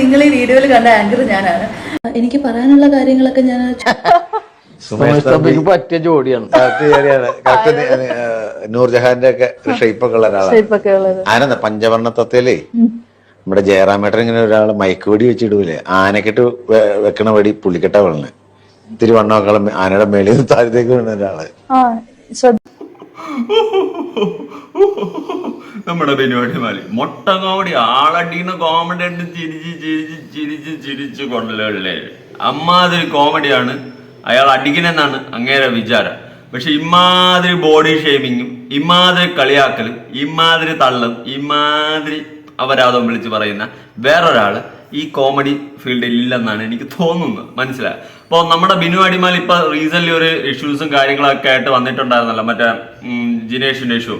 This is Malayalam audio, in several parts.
നിങ്ങൾ ഈ വീഡിയോയിൽ കണ്ട ആങ്കർ ഞാനാണ്. എനിക്ക് പറയാനുള്ള കാര്യങ്ങളൊക്കെ ഞാൻ പറ്റിയ ജോഡിയാണ്. നൂർജഹാന്റെ ഒക്കെ ഷേപ്പ് ഒക്കെ ഉള്ള ഒരാളാണ്. ആനന്ദ പഞ്ചവർണ തത്വയിലേ നമ്മുടെ ജയറാമേട്ടൻ ഇങ്ങനെ ഒരാൾ മയക്ക് വെടി വെച്ചിടൂലേ. ആനക്കെട്ട് വെക്കണ വെടി പുള്ളിക്കെട്ട വെള്ളന്. ഇത്തിരി വണ്ണമക്കളും ആനയുടെ മേളിൽ നിന്ന് താഴത്തേക്ക് വീണ ഒരാൾ. നമ്മുടെ പരിപാടി മാലി മൊട്ട കോമഡി. ആളടിക്കുന്ന കോമഡി ഉണ്ട് ചിരിച്ച് ചിരിച്ച് ചിരിച്ച് ചിരിച്ച് കൊണ്ടല്ലേ അമ്മാതിരി കോമഡിയാണ്. അയാൾ അടിക്കണെന്നാണ് അങ്ങേരെ വിചാരം. പക്ഷെ ഇമാതിരി ബോഡി ഷേമിങ്ങും ഇമാതിരി കളിയാക്കലും ഇമാതിരി തള്ളും ഇമാതിരി അപരാധം വിളിച്ച് പറയുന്ന വേറൊരാൾ ഈ കോമഡി ഫീൽഡിൽ ഇല്ലെന്നാണ് എനിക്ക് തോന്നുന്നത്. മനസ്സിലായി? അപ്പോൾ നമ്മുടെ ബിനു അടിമാൽ ഇപ്പൊ റീസെന്റ് ഒരു ഇഷ്യൂസും കാര്യങ്ങളൊക്കെ ആയിട്ട് വന്നിട്ടുണ്ടായിരുന്നല്ലോ. മറ്റേ ഉം, ജിനേഷിന്റെ ഇഷ്യൂ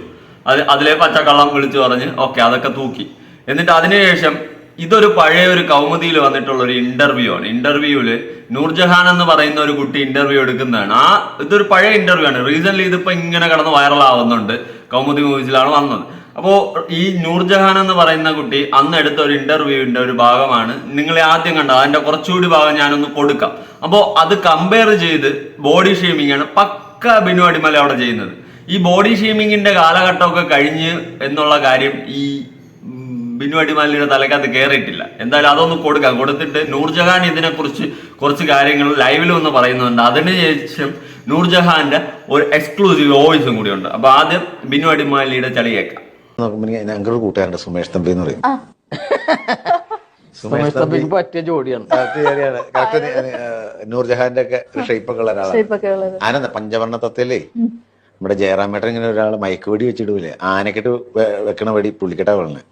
അത് അതിലെ പച്ചക്കള്ളം വിളിച്ചു പറഞ്ഞ് ഓക്കെ അതൊക്കെ തൂക്കി. എന്നിട്ട് അതിനുശേഷം ഇതൊരു പഴയ ഒരു കൗമുദിയിൽ വന്നിട്ടുള്ള ഒരു ഇന്റർവ്യൂ ആണ്. ഇന്റർവ്യൂവിൽ നൂർജഹാൻ എന്ന് പറയുന്ന ഒരു കുട്ടി ഇന്റർവ്യൂ എടുക്കുന്നതാണ്. ആ ഇതൊരു പഴയ ഇന്റർവ്യൂ ആണ്. റീസെന്റ് ഇതിപ്പോ ഇങ്ങനെ കടന്ന് വൈറലാവുന്നുണ്ട് കൗമുദി മൂവീസിലാണ് വന്നത്. അപ്പോ ഈ നൂർജഹാൻ എന്ന് പറയുന്ന കുട്ടി അന്ന് എടുത്ത ഒരു ഇന്റർവ്യൂവിന്റെ ഒരു ഭാഗമാണ്. നിങ്ങളെ ആദ്യം കണ്ടത് അതിന്റെ കുറച്ചുകൂടി ഭാഗം ഞാനൊന്ന് കൊടുക്കാം. അപ്പോ അത് കമ്പയർ ചെയ്ത് ബോഡി ഷേമിംഗ് ആണ് പക്ക ബിനു അടിമല അവിടെ ചെയ്യുന്നത്. ഈ ബോഡി ഷേമിങ്ങിന്റെ കാലഘട്ടമൊക്കെ കഴിഞ്ഞ് എന്നുള്ള കാര്യം ഈ ബിന്നു ബിനു അടിമാലിയുടെ തലക്കകത്ത് കയറിയിട്ടില്ല എന്തായാലും അതൊന്ന് കൊടുക്കാം. കൊടുത്തിട്ട് നൂർജഹാൻ ഇതിനെക്കുറിച്ച് കുറച്ച് കാര്യങ്ങൾ ലൈവിൽ ഒന്ന് പറയുന്നുണ്ട്. അതിനുശേഷം നൂർജഹാന്റെ ഒരു എക്സ്ക്ലൂസീവ് വോയിസും കൂടിയുണ്ട്. ഉണ്ട് അപ്പൊ ആദ്യം ബിനു അടിമാലിയുടെ ചളി കേൾക്കാം. ഞങ്ങളുടെ സുമേഷ് തമ്പി എന്ന് പറയും. സുമേഷ് തമ്പിക്ക് പറ്റിയ ജോഡിയാണ്. കറക്റ്റ് നൂർജഹാന്റെ ഒക്കെ ഷെയ്പ്പൊക്കെ ഉള്ള ഒരാളാണ്. ആനന്ദ പഞ്ചവർണ നമ്മുടെ ജയറാമേട്ടൻ ഇങ്ങനെ ഒരാൾ മയക്ക് വെടി വെച്ചിടൂലേ? ആനക്കെട്ട് വെക്കണ വെടി പുള്ളിക്കെട്ടാ വെള്ളന്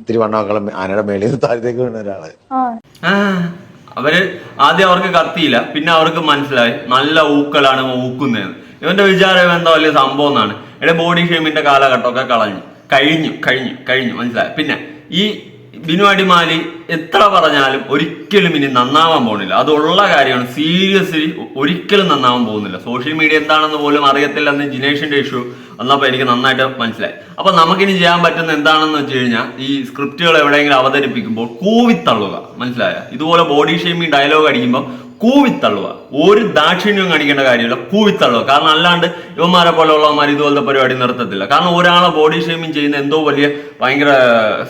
ഇത്തിരി വണ്ണമക്കളും ആനയുടെ മേളിൽ നിന്ന് താഴത്തേക്ക് വീണ ഒരാൾ. അവർ ആദ്യം അവർക്ക് കത്തിയില്ല. പിന്നെ അവർക്ക് മനസ്സിലായി. നല്ല ഊക്കലാണ് ഊക്കുന്നതെന്ന് ഇവന്റെ വിചാരം എന്താ വലിയ സംഭവം എന്നാണ്. എന്റെ ബോഡി ഷേമിന്റെ കാലഘട്ടമൊക്കെ കളഞ്ഞു. കഴിഞ്ഞു കഴിഞ്ഞു കഴിഞ്ഞു. മനസ്സിലായി. പിന്നെ ഈ ബിനു അടിമാലി എത്ര പറഞ്ഞാലും ഒരിക്കലും ഇനി നന്നാവാൻ പോകുന്നില്ല. അതുള്ള കാര്യമാണ്. സീരിയസ്ലി ഒരിക്കലും നന്നാവാൻ പോകുന്നില്ല. സോഷ്യൽ മീഡിയ എന്താണെന്ന് പോലും അറിയത്തില്ലെന്ന് ജിനേഷിന്റെ ഇഷ്യൂ വന്നപ്പോൾ എനിക്ക് നന്നായിട്ട് മനസ്സിലായി. അപ്പൊ നമുക്കിനി ചെയ്യാൻ പറ്റുന്ന എന്താണെന്ന് വെച്ച് കഴിഞ്ഞാൽ ഈ സ്ക്രിപ്റ്റുകൾ എവിടെയെങ്കിലും അവതരിപ്പിക്കുമ്പോൾ കൂവിത്തള്ളുക. മനസ്സിലായ? ഇതുപോലെ ബോഡി ഷേമിങ് ഡയലോഗ് അടിക്കുമ്പോൾ കൂവിത്തള്ളുക. ഒരു ദാക്ഷിണ്യവും കാണിക്കേണ്ട കാര്യമില്ല. കൂവിത്തള്ളുക. കാരണം അല്ലാണ്ട് ഇവന്മാരെ പോലെയുള്ളവന്മാർ ഇതുപോലത്തെ പരിപാടി നിർത്തത്തില്ല. കാരണം ഒരാളെ ബോഡി ഷേമിങ് ചെയ്യുന്ന എന്തോ വലിയ ഭയങ്കര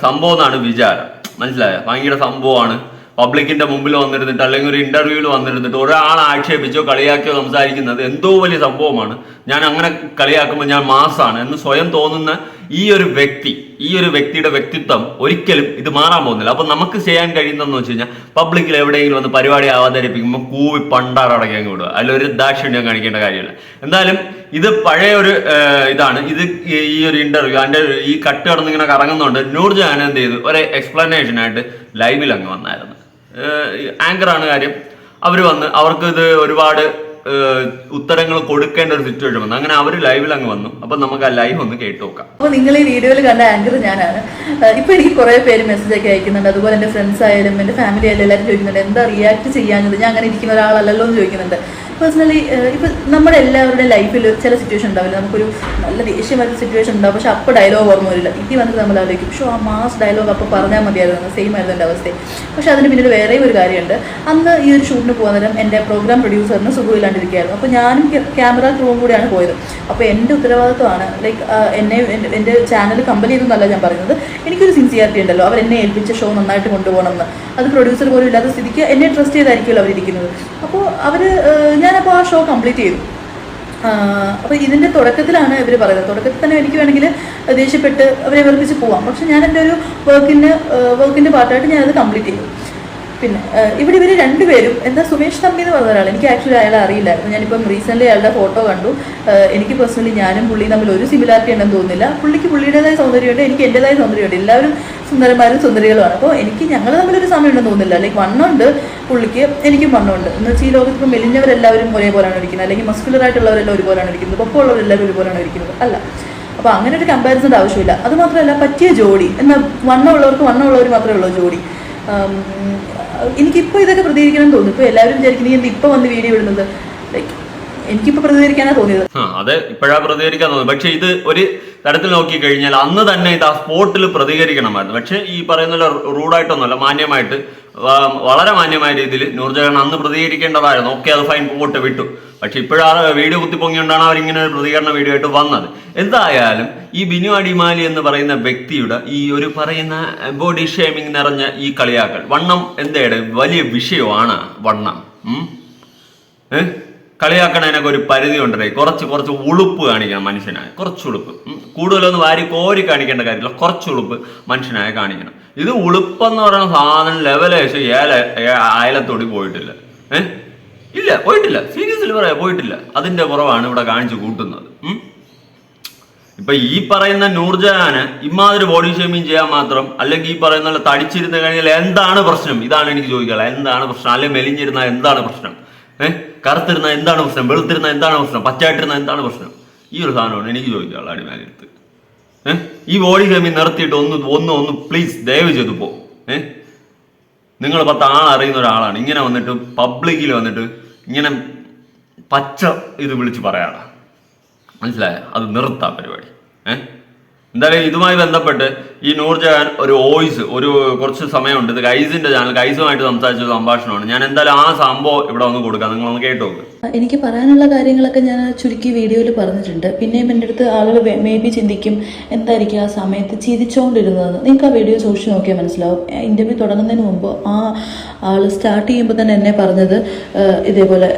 സംഭവം എന്നാണ് വിചാരം. മനസ്സിലായ? ഭയങ്കര സംഭവമാണ്. പബ്ലിക്കിന്റെ മുമ്പിൽ വന്നിരുന്നിട്ട് അല്ലെങ്കിൽ ഒരു ഇന്റർവ്യൂവിൽ വന്നിരുന്നിട്ട് ഒരാൾ ആക്ഷേപിച്ചോ കളിയാക്കിയോ സംസാരിക്കുന്നത് എന്തോ വലിയ സംഭവമാണ്. ഞാൻ അങ്ങനെ കളിയാക്കുമ്പോൾ ഞാൻ മാസാണ് എന്ന് സ്വയം തോന്നുന്ന ഈ ഒരു വ്യക്തി ഈ ഒരു വ്യക്തിയുടെ വ്യക്തിത്വം ഒരിക്കലും ഇത് മാറാൻ പോകുന്നില്ല. അപ്പൊ നമുക്ക് ചെയ്യാൻ കഴിയുന്നതെന്ന് വെച്ച് കഴിഞ്ഞാൽ പബ്ലിക്കിൽ എവിടെയെങ്കിലും വന്ന് പരിപാടി അവതരിപ്പിക്കുമ്പോൾ കൂവി പണ്ടാറടക്കി അങ്ങ് വിടുക. ഒരു ദാക്ഷിണ്യം കാണിക്കേണ്ട കാര്യമില്ല. എന്തായാലും ഇത് പഴയ ഒരു ഇതാണ്. ഇത് ഈ- ഒരു ഇന്റർവ്യൂ അതിന്റെ ഈ കട്ട് കടന്നിങ്ങനെ കറങ്ങുന്നുണ്ട് നൂർജഹാൻ എന്ത് ചെയ്തു? ഒരു എക്സ്പ്ലനേഷനായിട്ട് ലൈവിൽ അങ്ങ് വന്നായിരുന്നു. ആങ്കർ ആണ് കാര്യം. അവർ വന്ന് അവർക്ക് ഇത് ഒരുപാട് ഉത്തരങ്ങൾ കൊടുക്കേണ്ട ഒരു സിറ്റുവേഷൻ വന്നു. അങ്ങനെ അവർ ലൈവിൽ അങ്ങ് വന്നു. അപ്പൊ നമുക്ക് ആ ലൈവ് ഒന്ന് കേട്ട് നോക്കാം. അപ്പൊ നിങ്ങൾ ഈ വീഡിയോയിൽ കണ്ട ആങ്കർ ഞാനാണ്. ഇപ്പൊ എനിക്ക് കുറെ പേര് മെസ്സേജ് ഒക്കെ അയക്കുന്നുണ്ട്. അതുപോലെ എന്റെ ഫ്രണ്ട്സ് ആയാലും എന്റെ ഫാമിലി ആയാലും എല്ലാവരും ചോദിക്കുന്നുണ്ട് എന്താ റിയാക്ട് ചെയ്യാഞ്ഞത്? ഞാൻ അങ്ങനെ ഇരിക്കുന്ന ഒരാളല്ലല്ലോ എന്ന് ചോദിക്കുന്നുണ്ട്. പേഴ്സണലി ഇപ്പം നമ്മുടെ എല്ലാവരുടെ ലൈഫിൽ ചില സിറ്റുവേഷൻ ഉണ്ടാവില്ല. നമുക്കൊരു നല്ല ദേഷ്യം വരുന്ന സിറ്റുവേഷൻ ഉണ്ടാവും. പക്ഷെ അപ്പോൾ ഡയലോഗ് ഓർമ്മ വരില്ല. ഇത് വന്നിട്ട് നമ്മൾ ആലോചിക്കും. പക്ഷേ ആ മാസ് ഡയലോഗ് അപ്പോൾ പറഞ്ഞാൽ മതിയായിരുന്നു. സെയിം ആയിരുന്നു എന്റെ അവസ്ഥ. പക്ഷെ അതിന് പിന്നീട് വേറെയും ഒരു കാര്യമുണ്ട്. അന്ന് ഈ ഒരു ഷൂട്ടിന് പോകുന്ന നേരം എന്റെ പ്രോഗ്രാം പ്രൊഡ്യൂസറിന് സുഖമില്ലാണ്ടിരിക്കുകയായിരുന്നു. അപ്പോൾ ഞാനും ക്യാമറ ക്രൂവും കൂടിയാണ് പോയത്. അപ്പോൾ എന്റെ ഉത്തരവാദിത്വമാണ് ലൈക്ക് എന്നെ എന്റെ- ചാനൽ കമ്പനി എന്നല്ല ഞാൻ പറയുന്നത്. എനിക്കൊരു സിൻസിയാരിറ്റി ഉണ്ടല്ലോ. അവർ എന്നെ ഏൽപ്പിച്ച ഷോ നന്നായിട്ട് കൊണ്ടുപോകണം എന്ന് അത് പ്രൊഡ്യൂസർ പോലും ഇല്ലാത്ത സ്ഥിതിക്ക് എന്നെ ട്രസ്റ്റ് ചെയ്തായിരിക്കുമല്ലോ അവരിരിക്കുന്നത്. അപ്പോൾ അവർ ഞാനപ്പോൾ ആ ഷോ കംപ്ലീറ്റ് ചെയ്തു. അപ്പോൾ ഇതിന്റെ തുടക്കത്തിലാണ് ഇവർ പറയുന്നത്. തുടക്കത്തിൽ തന്നെ എനിക്ക് വേണമെങ്കിൽ ദേഷ്യപ്പെട്ട് അവരെ വെറുപ്പിച്ച് പോവാം. പക്ഷെ ഞാൻ എന്റെ ഒരു വർക്കിന്റെ വർക്കിന്റെ പാർട്ടായിട്ട് ഞാനത് കംപ്ലീറ്റ് ചെയ്തു. പിന്നെ ഇവിടെ ഇവർ രണ്ടുപേരും എന്താ സുമേഷ് തമ്പി എന്ന് പറഞ്ഞ ഒരാൾ എനിക്ക് ആക്ച്വലി അയാളെ അറിയില്ലായിരുന്നു. ഞാനിപ്പം റീസെന്റ്ലി അയാളുടെ ഫോട്ടോ കണ്ടു. എനിക്ക് പേഴ്സണലി ഞാനും പുള്ളിയും തമ്മിൽ ഒരു സിമിലാരിറ്റി ഉണ്ടെന്ന് തോന്നുന്നില്ല. പുള്ളിക്ക് പുള്ളിയുടേതായ സൗന്ദര്യമുണ്ട് എനിക്ക് എന്റെതായ സൗന്ദര്യമുണ്ട്. എല്ലാവരും സുന്ദരന്മാരും സുന്ദരികളുമാണ്. അപ്പോൾ എനിക്ക് ഞങ്ങൾ തമ്മിലൊരു സമയം ഉണ്ടെന്ന് തോന്നുന്നില്ല. ലൈക്ക് വണ്ണമുണ്ട് പുള്ളിക്ക് എനിക്കും വണ്ണമുണ്ട് എന്ന് വെച്ചാൽ ഈ ലോകത്ത് ഇപ്പോൾ മെലിഞ്ഞവരെല്ലാവരും ഒരേപോലെയാണ് ഇരിക്കുന്നത്. അല്ലെങ്കിൽ മസ്കുലർ ആയിട്ടുള്ളവരെല്ലാം ഒരുപോലെയാണ് ഇരിക്കുന്നത്. പൊക്കമുള്ളവരെല്ലാവരും ഒരുപോലെയാണ് ഇരിക്കുന്നത്. അല്ല. അപ്പോൾ അങ്ങനെ ഒരു കമ്പാരിസന്റെ ആവശ്യമില്ല. അതുമാത്രമല്ല പറ്റിയ ജോഡി. എന്നാൽ വണ്ണമുള്ളവർക്ക് വണ്ണമുള്ളവർ മാത്രമേ ഉള്ളൂ ജോഡി. എനിക്കിപ്പോൾ ഇതൊക്കെ പ്രതികരിക്കണം തോന്നുന്നു. ഇപ്പോൾ എല്ലാവരും വിചാരിക്കുന്നു നീ എന്താ ഇപ്പോൾ വന്ന് വീഡിയോ ഇടുന്നത്? ലൈക്ക് എനിക്കിപ്പോൾ പ്രതികരിക്കാനാണ് തോന്നിയത്. അതെ ഇപ്പോഴാ പ്രതികരിക്കാൻ തോന്നുന്നു പക്ഷെ ഇത് ഒരു തരത്തിൽ നോക്കി കഴിഞ്ഞാൽ അന്ന് തന്നെ ഇത് ആ സ്പോട്ടിൽ പ്രതികരിക്കണമായിരുന്നു. പക്ഷേ ഈ പറയുന്ന റൂഡായിട്ടൊന്നുമല്ല മാന്യമായിട്ട് വളരെ മാന്യമായ രീതിയിൽ നൂർജഹാൻ അന്ന് പ്രതികരിക്കേണ്ടതായിരുന്നു. ഓക്കെ അത് ഫൈൻ പോട്ട് വിട്ടു. പക്ഷെ ഇപ്പോഴാണ് വീഡിയോ കുത്തിപ്പൊങ്ങിയുണ്ടാണ് അവർ ഇങ്ങനെ ഒരു പ്രതികരണ വീഡിയോ ആയിട്ട് വന്നത്. എന്തായാലും ഈ ബിനു അടിമാലി എന്ന് പറയുന്ന വ്യക്തിയുടെ ഈ ഒരു പറയുന്ന ബോഡി ഷേമിംഗ് നിറഞ്ഞ ഈ കളിയാക്കൽ വണ്ണം എന്തേടെ വലിയ വിഷയമാണ് വണ്ണം. ഉം? കളിയാക്കണതിനൊക്കെ ഒരു പരിധി ഉണ്ടേ കുറച്ച് കുറച്ച് ഉളുപ്പ് കാണിക്കണം മനുഷ്യനായ. കുറച്ച് ഉളുപ്പ്. കൂടുതലൊന്നും വാരി കോരി കാണിക്കേണ്ട കാര്യമില്ല. കുറച്ച് ഉളുപ്പ് മനുഷ്യനായ കാണിക്കണം. ഇത് ഉളുപ്പെന്ന് പറയുന്ന സാധനം ലെവലേശം ഏല അയലത്തോടി പോയിട്ടില്ല. ഏ? ഇല്ല പോയിട്ടില്ല. സീരിയസിൽ പറയാ പോയിട്ടില്ല. അതിന്റെ കുറവാണ് ഇവിടെ കാണിച്ചു കൂട്ടുന്നത്. ഇപ്പൊ ഈ പറയുന്ന നൂർജഹാന് ഇമാതിരി ബോഡി ഷേമിങ് ചെയ്യാൻ മാത്രം അല്ലെങ്കിൽ ഈ പറയുന്ന തടിച്ചിരുന്ന് കഴിഞ്ഞാൽ എന്താണ് പ്രശ്നം? ഇതാണ് എനിക്ക് ചോദിക്കാനുള്ളത്. എന്താണ് പ്രശ്നം? അല്ലെങ്കിൽ മെലിഞ്ഞിരുന്ന എന്താണ് പ്രശ്നം? ഏഹ് കറുത്തിരുന്ന എന്താണ് പ്രശ്നം? വെളുത്തിരുന്ന എന്താണ് പ്രശ്നം? പച്ചായിട്ടിരുന്ന എന്താണ് പ്രശ്നം? ഈ ഒരു സാധനമാണ് എനിക്ക് ചോദിക്കാനുള്ള അടിമാലിയെടുത്ത് ഈ ബോഡി ഷേമിങ് നിർത്തിയിട്ട് ഒന്ന് ഒന്ന് ഒന്ന് പ്ലീസ് ദയവ് ചെയ്തു പോ. ഏഹ് നിങ്ങൾ പത്ത് ആൾ അറിയുന്ന ഒരാളാണ്. ഇങ്ങനെ വന്നിട്ട് പബ്ലിക്കിൽ വന്നിട്ട് ഇങ്ങനെ പച്ച ഇത് വിളിച്ച് പറയാടാ. മനസ്സിലായ? അത് നിർത്താം പരിപാടി. ഏഹ് എന്തായാലും ഇതുമായി ബന്ധപ്പെട്ട് ഈ നൂർജഹാൻ ഒരു വോയിസ് ഒരു കുറച്ച് സമയമുണ്ട്. ഇത് ഗൈസിന്റെ ചാനൽ ഗൈസുമായിട്ട് സംസാരിച്ച സംഭാഷണമാണ്. ഞാൻ എന്തായാലും ആ സംഭവം ഇവിടെ ഒന്ന് കൊടുക്കാം. നിങ്ങളൊന്ന് കേട്ടു നോക്ക് എനിക്ക് പറയാനുള്ള കാര്യങ്ങളൊക്കെ ഞാൻ ചുരുക്കി വീഡിയോയിൽ പറഞ്ഞിട്ടുണ്ട്. പിന്നെയും എന്റെ അടുത്ത് ആളുകൾ മേ ബി ചിന്തിക്കും എന്തായിരിക്കും ആ സമയത്ത് ചിരിച്ചുകൊണ്ടിരുന്നതെന്ന് നിങ്ങൾക്ക് ആ വീഡിയോ സൂക്ഷിച്ച് നോക്കിയാൽ മനസ്സിലാവും. ഇന്റർവ്യൂ തുടങ്ങുന്നതിന് മുമ്പ് ആ ആൾ സ്റ്റാർട്ട് ചെയ്യുമ്പോൾ തന്നെ എന്നെ പറഞ്ഞത് ഇതേപോലെ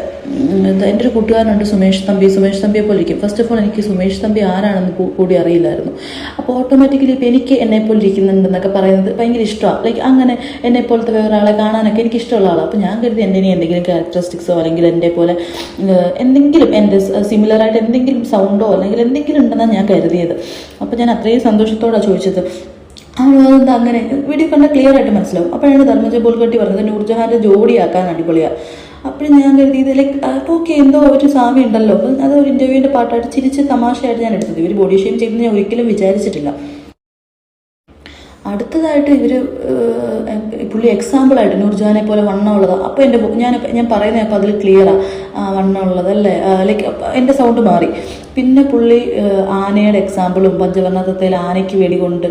എന്റെ ഒരു കൂട്ടുകാരനുണ്ട് സുമേഷ് തമ്പി. സുമേഷ് തമ്പിയെ പോലെ ഇരിക്കും. ഫസ്റ്റ് ഓഫ് ഓൾ എനിക്ക് സുമേഷ് തമ്പി ആരാണെന്ന് കൂടി അറിയില്ലായിരുന്നു. അപ്പോൾ ഓട്ടോമാറ്റിക്കലി ഇപ്പോൾ എനിക്ക് എന്നെപ്പോലെ ഇരിക്കുന്നുണ്ടെന്നൊക്കെ പറയുന്നത് ഭയങ്കര ഇഷ്ടമാണ് ലൈക്ക് അങ്ങനെ എന്നെപ്പോലത്തെ വേറെ ആളെ കാണാനൊക്കെ എനിക്ക് ഇഷ്ടമുള്ള ആളാണ് അപ്പോൾ ഞാൻ കരുതി എന്റെ ഇനി എന്തെങ്കിലും ക്യാരക്ടറിസ്റ്റിക്സോ അല്ലെങ്കിൽ എന്റെ പോലെ എന്തെങ്കിലും എന്റെ സിമിലറായിട്ട് എന്തെങ്കിലും സൗണ്ടോ അല്ലെങ്കിൽ എന്തെങ്കിലും ഉണ്ടെന്നാണ് ഞാൻ കരുതിയത്. അപ്പോൾ ഞാൻ അത്രയും സന്തോഷത്തോടാണ് ചോദിച്ചത്. അതെന്താ അങ്ങനെ വീഡിയോ കണ്ടാൽ ക്ലിയർ ആയിട്ട് മനസ്സിലാവും. അപ്പോഴാണ് ധർമ്മജ ബോൽഗട്ടി പറഞ്ഞത് നൂർജഹാന്റെ ജോഡിയാക്കാൻ അടിപൊളിയാണ് അപ്പോഴും ഞാൻ കരുതിയത് ലൈക്ക് ഓക്കെ എന്തോ ഒരു സാമ്യം ഉണ്ടല്ലോ. അപ്പം അത് ഒരു ഇന്റർവ്യൂവിന്റെ പാട്ടായിട്ട് ചിരിച്ച് തമാശയായിട്ട് ഞാൻ എടുത്തത്. ഇവർ ബോഡി ഷെയിം ചെയ്തെന്ന് ഞാൻ ഒരിക്കലും വിചാരിച്ചിട്ടില്ല. അടുത്തതായിട്ട് ഇവർ പുള്ളി എക്സാമ്പിളായിട്ട് നൂർജാനെ പോലെ വണ്ണമുള്ളതാണ് അപ്പോൾ എന്റെ ഞാൻ ഞാൻ പറയുന്നത് അപ്പോൾ അതിൽ ക്ലിയറാണ് വണ്ണമുള്ളതല്ലേ ലൈക്ക് എന്റെ സൗണ്ട് മാറി. പിന്നെ പുള്ളി ആനയുടെ എക്സാമ്പിളും പഞ്ചവർണത്തിൽ ആനയ്ക്ക് വെടികൊണ്ട്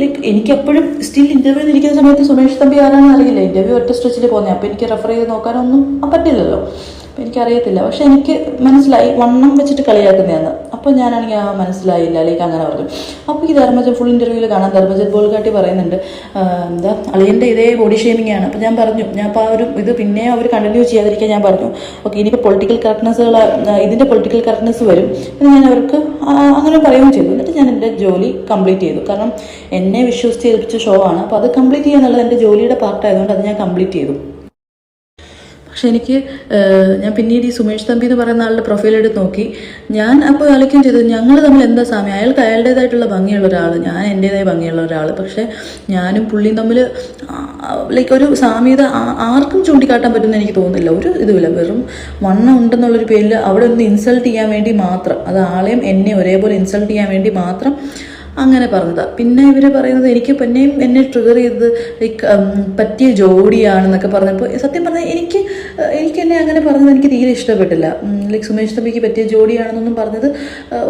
ലൈക്ക് എനിക്കെപ്പോഴും സ്റ്റിൽ ഇന്റർവ്യൂ ഇരിക്കുന്ന സമയത്ത് സുമേഷ് തമ്പി ആരാണെന്ന് അറിയില്ല. ഇന്റർവ്യൂ ഒറ്റ സ്ട്രെച്ചിൽ പോകുന്നത് അപ്പോൾ എനിക്ക് റെഫർ ചെയ്ത് നോക്കാനൊന്നും പറ്റില്ലല്ലോ. അപ്പോൾ എനിക്കറിയത്തില്ല. പക്ഷെ എനിക്ക് മനസ്സിലായി. വണ്ണം വെച്ചിട്ട് കളിയാക്കുന്നതാണ്. അപ്പോൾ ഞാനാണെങ്കിൽ ആ മനസ്സിലായില്ല. ലൈക്ക് അങ്ങനെ പറഞ്ഞു. അപ്പോൾ ഈ ധർമ്മജൻ ഫുൾ ഇന്റർവ്യൂവിൽ കാണാൻ ധർമ്മജൻ ബോൾഗാട്ടി പറയുന്നുണ്ട് എന്താ അളിയന്റെ ഇതേ ബോഡി ഷേമിംഗ് ആണ്. അപ്പോൾ ഞാൻ പറഞ്ഞു ഞാൻ അപ്പോൾ ആ ഒരു ഇത് പിന്നെ അവർ കണ്ടിന്യൂ ചെയ്യാതിരിക്കാൻ ഞാൻ പറഞ്ഞു. ഓക്കെ ഇനിയിപ്പോൾ പൊളിറ്റിക്കൽ കറക്റ്റ്നസ്സുകൾ ഇതിന്റെ പൊളിറ്റിക്കൽ കറക്റ്റ്നസ് വരും. എന്ന് ഞാൻ അവർക്ക് അങ്ങനെ പറയുകയും ചെയ്തു. എന്റെ ജോലി കംപ്ലീറ്റ് ചെയ്തു. കാരണം എന്നെ വിശ്വസിച്ച് ഏൽപ്പിച്ച ഷോ ആണ്. അപ്പോൾ അത് കംപ്ലീറ്റ് ചെയ്യുക എന്നുള്ളത് എന്റെ ജോലിയുടെ പാർട്ടായതുകൊണ്ട് അത് ഞാൻ കംപ്ലീറ്റ് ചെയ്തു. പക്ഷെ എനിക്ക് ഞാൻ പിന്നീട് ഈ സുമേഷ് തമ്പി എന്ന് പറയുന്ന ആളുടെ പ്രൊഫൈൽ എടുത്ത് നോക്കി. ഞാൻ അപ്പോൾ ആലോചിക്കുകയും ചെയ്തു ഞങ്ങൾ തമ്മിൽ എന്താ സാമ്യം? അയാൾക്ക് അയാളുടേതായിട്ടുള്ള ഭംഗിയുള്ള ഒരാൾ ഞാൻ എന്റേതായ ഭംഗിയുള്ള ഒരാൾ പക്ഷേ ഞാനും പുള്ളിയും തമ്മിൽ ലൈക്ക് ഒരു സാമ്യത ആർക്കും ചൂണ്ടിക്കാട്ടാൻ പറ്റുമെന്ന് എനിക്ക് തോന്നുന്നില്ല. ഒരു ഇതുമില്ല. വെറും വണ്ണം ഉണ്ടെന്നുള്ളൊരു പേരിൽ അവിടെ ഒന്ന് ഇൻസൾട്ട് ചെയ്യാൻ വേണ്ടി മാത്രം അത് ആളെയും എന്നെ ഒരേപോലെ ഇൻസൾട്ട് ചെയ്യാൻ വേണ്ടി മാത്രം അങ്ങനെ പറഞ്ഞതാണ് പിന്നെ ഇവർ പറയുന്നത് എനിക്ക് പിന്നെയും എന്നെ ട്രിഗർ ചെയ്തത് പറ്റിയ ജോഡിയാണെന്നൊക്കെ പറഞ്ഞപ്പോൾ സത്യം പറഞ്ഞാൽ എനിക്ക് എനിക്ക് എന്നെ അങ്ങനെ പറഞ്ഞത് എനിക്ക് തീരെ ഇഷ്ടപ്പെട്ടില്ല. ലൈക് സുമേഷ് തമ്പിക്ക് പറ്റിയ ജോഡിയാണെന്നൊന്നും പറഞ്ഞത്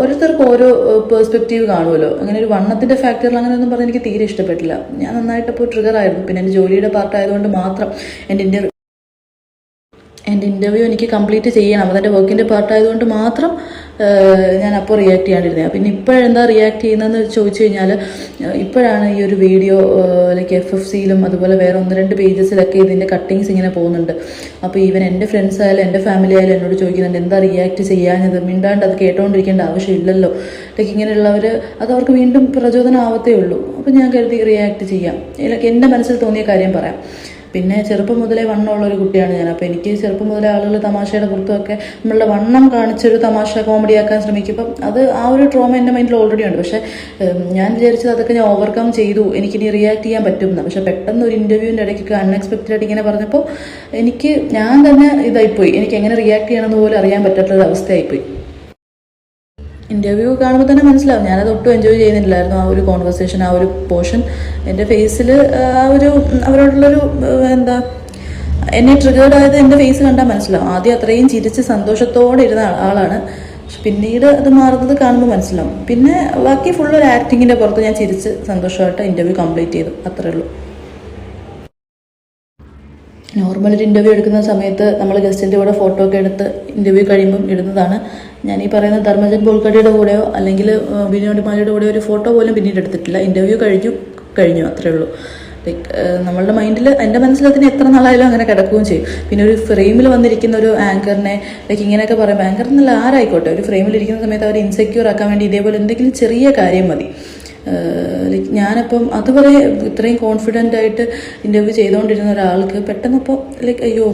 ഓരോരുത്തർക്കും ഓരോ പേഴ്സ്പെക്റ്റീവ് കാണുമല്ലോ അങ്ങനെ ഒരു വണ്ണത്തിന്റെ ഫാക്ടറിൽ അങ്ങനെയൊന്നും പറഞ്ഞ് എനിക്ക് തീരെ ഇഷ്ടപ്പെട്ടില്ല. ഞാൻ നന്നായിട്ടപ്പോൾ ട്രിഗർ ആയിരുന്നു. പിന്നെ എന്റെ ജോലിയുടെ പാർട്ടായതുകൊണ്ട് മാത്രം എന്റെ എന്റെ ഇന്റർവ്യൂ എനിക്ക് കംപ്ലീറ്റ് ചെയ്യണം. അതെന്റെ വർക്കിന്റെ പാർട്ടായതുകൊണ്ട് മാത്രം ഞാൻ അപ്പോൾ റിയാക്ട് ചെയ്യാണ്ടിരുന്നത് പിന്നെ ഇപ്പോഴെന്താ റിയാക്ട് ചെയ്യുന്നതെന്ന് ചോദിച്ചു കഴിഞ്ഞാൽ ഇപ്പോഴാണ് ഈ ഒരു വീഡിയോ ലൈക്ക് എഫ് എഫ് സിയിലും അതുപോലെ വേറെ ഒന്ന് രണ്ട് പേജസിലൊക്കെ ഇതിന്റെ കട്ടിങ്സ് ഇങ്ങനെ പോകുന്നുണ്ട്. അപ്പോൾ ഈവൻ എന്റെ ഫ്രണ്ട്സ് ആയാലും എന്റെ ഫാമിലി ആയാലും എന്നോട് ചോദിക്കുന്നുണ്ട് എന്താ റിയാക്ട് ചെയ്യാഞ്ഞത്? മിണ്ടാണ്ട് അത് കേട്ടോണ്ടിരിക്കേണ്ട ആവശ്യമില്ലല്ലോ. ലൈക്ക് ഇങ്ങനെയുള്ളവർ അത് അവർക്ക് വീണ്ടും പ്രചോദനം ആവത്തേ ഉള്ളൂ. അപ്പോൾ ഞാൻ കരുതി റിയാക്ട് ചെയ്യാം. ലൈക്ക് എന്റെ മനസ്സിൽ തോന്നിയ കാര്യം പറയാം. പിന്നെ ചെറുപ്പം മുതലേ വണ്ണമുള്ള ഒരു കുട്ടിയാണ് ഞാൻ. അപ്പോൾ എനിക്ക് ചെറുപ്പം മുതലേ ആളുകൾ തമാശയുടെ പുറത്തുമൊക്കെ നമ്മളുടെ വണ്ണം കാണിച്ചൊരു തമാശ കോമഡി ആക്കാൻ ശ്രമിക്കുമ്പം അത് ആ ഒരു ട്രോമ എന്റെ മൈൻഡിൽ ഓൾറെഡി ഉണ്ട്. പക്ഷേ ഞാൻ വിചാരിച്ചത് അതൊക്കെ ഞാൻ ഓവർകം ചെയ്തു. എനിക്കിനി റിയാക്ട് ചെയ്യാൻ പറ്റുമെന്ന്. പക്ഷേ പെട്ടെന്ന് ഒരു ഇന്റർവ്യൂവിന്റെ ഇടയ്ക്ക് അൺഎക്സ്പെക്റ്റഡ് ഇങ്ങനെ പറഞ്ഞപ്പോൾ എനിക്ക് ഞാൻ തന്നെ ഇതായിപ്പോയി. എനിക്ക് എങ്ങനെ റിയാക്ട് ചെയ്യണമെന്ന് പോലും അറിയാൻ പറ്റാത്തൊരു അവസ്ഥയായിപ്പോയി ഇന്റർവ്യൂ കാണുമ്പോൾ തന്നെ മനസ്സിലാവും. ഞാനത് ഒട്ടും എൻജോയ് ചെയ്യുന്നില്ലായിരുന്നു ആ ഒരു കോൺവെർസേഷൻ ആ ഒരു പോർഷൻ എന്റെ ഫേസിൽ ആ ഒരു അവരോടുള്ളൊരു എന്താ എന്നെ ട്രിഗേർഡ് ആയത് എന്റെ ഫേസ് കണ്ടാൽ മനസ്സിലാവും. ആദ്യം അത്രയും ചിരിച്ച് സന്തോഷത്തോടെ ഇരുന്ന ആളാണ്. പിന്നീട് അത് മാറുന്നത് കാണുമ്പോൾ മനസ്സിലാവും. പിന്നെ ബാക്കി ഫുൾ ഒരു ആക്ടിങ്ങിന്റെ പുറത്ത് ഞാൻ ചിരിച്ച് സന്തോഷമായിട്ട് ഇന്റർവ്യൂ കംപ്ലീറ്റ് ചെയ്തു. അത്രേ ഉള്ളൂ. നോർമൽ ഒരു ഇന്റർവ്യൂ എടുക്കുന്ന സമയത്ത് നമ്മൾ ഗസ്റ്റിന്റെ കൂടെ ഫോട്ടോ ഒക്കെ എടുത്ത് ഇന്റർവ്യൂ കഴിയുമ്പം ഇടുന്നതാണ്. ഞാൻ ഈ പറയുന്ന ധർമ്മജൻ ബോൾക്കടിയുടെ കൂടെയോ അല്ലെങ്കിൽ ബിനോട് മാലിയുടെ കൂടെയോ ഒരു ഫോട്ടോ പോലും പിന്നീട് എടുത്തിട്ടില്ല. ഇന്റർവ്യൂ കഴിഞ്ഞു കഴിഞ്ഞു അത്രേ ഉള്ളൂ. ലൈക്ക് നമ്മളുടെ മൈൻഡിൽ എന്റെ മനസ്സിൽ അതിന് എത്ര നാളായാലും അങ്ങനെ കിടക്കുകയും ചെയ്യും. പിന്നെ ഒരു ഫ്രെയിമിൽ വന്നിരിക്കുന്ന ഒരു ആങ്കറിനെ ലൈക്ക് ഇങ്ങനെയൊക്കെ പറയുമ്പോൾ ആങ്കർ എന്നല്ല ആരായിക്കോട്ടെ? ഒരു ഫ്രെയിമിൽ ഇരിക്കുന്ന സമയത്ത് അവർ ഇൻസെക്യൂർ ആക്കാൻ വേണ്ടി ഇതേപോലെ എന്തെങ്കിലും ചെറിയ കാര്യം മതി. ലൈക്ക് ഞാനപ്പം അതുവരെ ഇത്രയും കോൺഫിഡന്റ് ആയിട്ട് ഇന്റർവ്യൂ ചെയ്തുകൊണ്ടിരുന്ന ഒരാൾക്ക് പെട്ടെന്നപ്പോൾ ലൈക്ക് അയ്യോ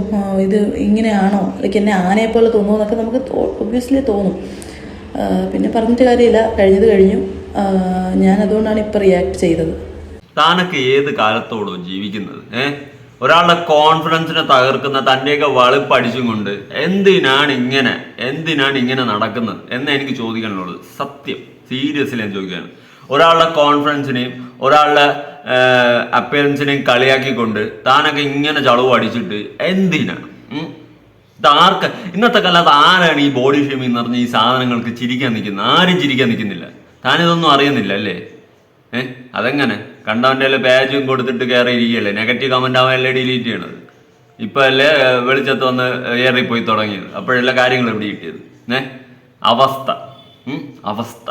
ഇത് ഇങ്ങനെയാണോ? ലൈക്ക് എന്നെ ആനയെ പോലെ തോന്നുമോ എന്നൊക്കെ നമുക്ക് ഒബ്വിയസ്ലി തോന്നും. പിന്നെ പറഞ്ഞിട്ട് കാര്യമില്ല. കഴിഞ്ഞത് കഴിഞ്ഞു. ഞാൻ അതുകൊണ്ടാണ് ഇപ്പം റിയാക്ട് ചെയ്തത്. താനൊക്കെ ഏത് കാലത്തോടോ ജീവിക്കുന്നത്? ഒരാളുടെ കോൺഫിഡൻസിനെ തകർക്കുന്ന തന്റെയൊക്കെ വളിപ്പടിച്ചും കൊണ്ട് എന്തിനാണ് ഇങ്ങനെ? എന്തിനാണ് ഇങ്ങനെ നടക്കുന്നത്? എന്ന് എനിക്ക് ചോദിക്കാനുള്ളത്. സത്യം. സീരിയസ്ലി ഞാൻ ചോദിക്കുകയാണ് ഒരാളുടെ കോൺഫിഡൻസിനെയും ഒരാളുടെ അപ്പിയറൻസിനെയും കളിയാക്കിക്കൊണ്ട് താനൊക്കെ ഇങ്ങനെ ചളവ് അടിച്ചിട്ട് എന്തിനാണ് ആർക്ക് ഇന്നത്തെ കാലത്ത് ആരാണ് ഈ ബോഡി ഷേമിങ് പറഞ്ഞ ഈ സാധനങ്ങൾക്ക് ചിരിക്കാൻ നിൽക്കുന്നത്? ആരും ചിരിക്കാൻ നിൽക്കുന്നില്ല. താനിതൊന്നും അറിയുന്നില്ല അല്ലേ? ഏഹ് അതെങ്ങനെ? കണ്ടവന്റെ പേജും കൊടുത്തിട്ട് കയറി ഇരിക്കുകയല്ലേ നെഗറ്റീവ് കമന്റ് ആവാനല്ലേ ഡിലീറ്റ് ചെയ്യണത്? ഇപ്പം അല്ലേ വെളിച്ചത്ത് വന്ന് ഏറിപ്പോയി തുടങ്ങിയത്? അപ്പോഴെല്ലാം കാര്യങ്ങൾ എവിടെ കിട്ടിയത്? ഏ? അവസ്ഥ? അവസ്ഥ?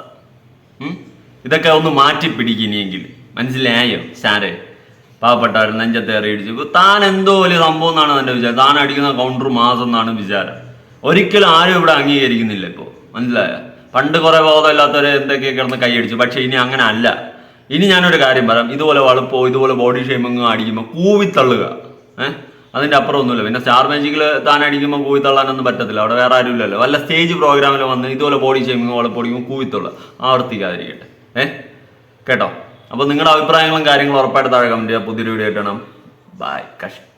ഇതൊക്കെ ഒന്ന് മാറ്റി പിടിക്കിനിയെങ്കിൽ മനസ്സിലായോ? സാറേ പാവപ്പെട്ടവർ നെഞ്ചത്തെ ഇപ്പൊ താൻ എന്തോ വലിയ സംഭവം എന്നാണ് എന്റെ വിചാരം. താൻ അടിക്കുന്ന കൗണ്ടർ മാസം എന്നാണ് വിചാരം. ഒരിക്കലും ആരും ഇവിടെ അംഗീകരിക്കുന്നില്ല ഇപ്പോൾ മനസ്സിലായ? പണ്ട് കുറെ ബോധമില്ലാത്തവരെ എന്തൊക്കെ കിടന്ന് കൈയടിച്ചു പക്ഷെ ഇനി അങ്ങനെ അല്ല. ഇനി ഞാനൊരു കാര്യം പറയാം. ഇതുപോലെ വളുപ്പോ ഇതുപോലെ ബോഡി ഷേമിങ്ങോ അടിക്കുമ്പോൾ കൂവിത്തള്ളുക ഏഹ് അതിന്റെ അപ്പുറം ഒന്നുമില്ല പിന്നെ സ്റ്റാർ മാജിക്കിൽ താൻ അടിക്കുമ്പോൾ കൂവിത്തള്ളാനൊന്നും പറ്റത്തില്ല. അവിടെ വേറെ ആരും ഇല്ലല്ലോ വല്ല സ്റ്റേജ് പ്രോഗ്രാമിൽ വന്ന് ഇതുപോലെ ബോഡി ഷേമിങ്ങോ വളുപ്പ് അടിക്കുമ്പോൾ കൂവിത്തുള്ള ആവർത്തിക്കാതിരിക്കട്ടെ. ഏഹ് കേട്ടോ? അപ്പോൾ നിങ്ങളുടെ അഭിപ്രായങ്ങളും കാര്യങ്ങളും ഉറപ്പായിട്ട് താഴെ കമന്റ് ചെയ്യുക പുതിയൊരു വീഡിയോ ആയിട്ട് ആയിട്ടാണ് ബൈ കഷ്ടം.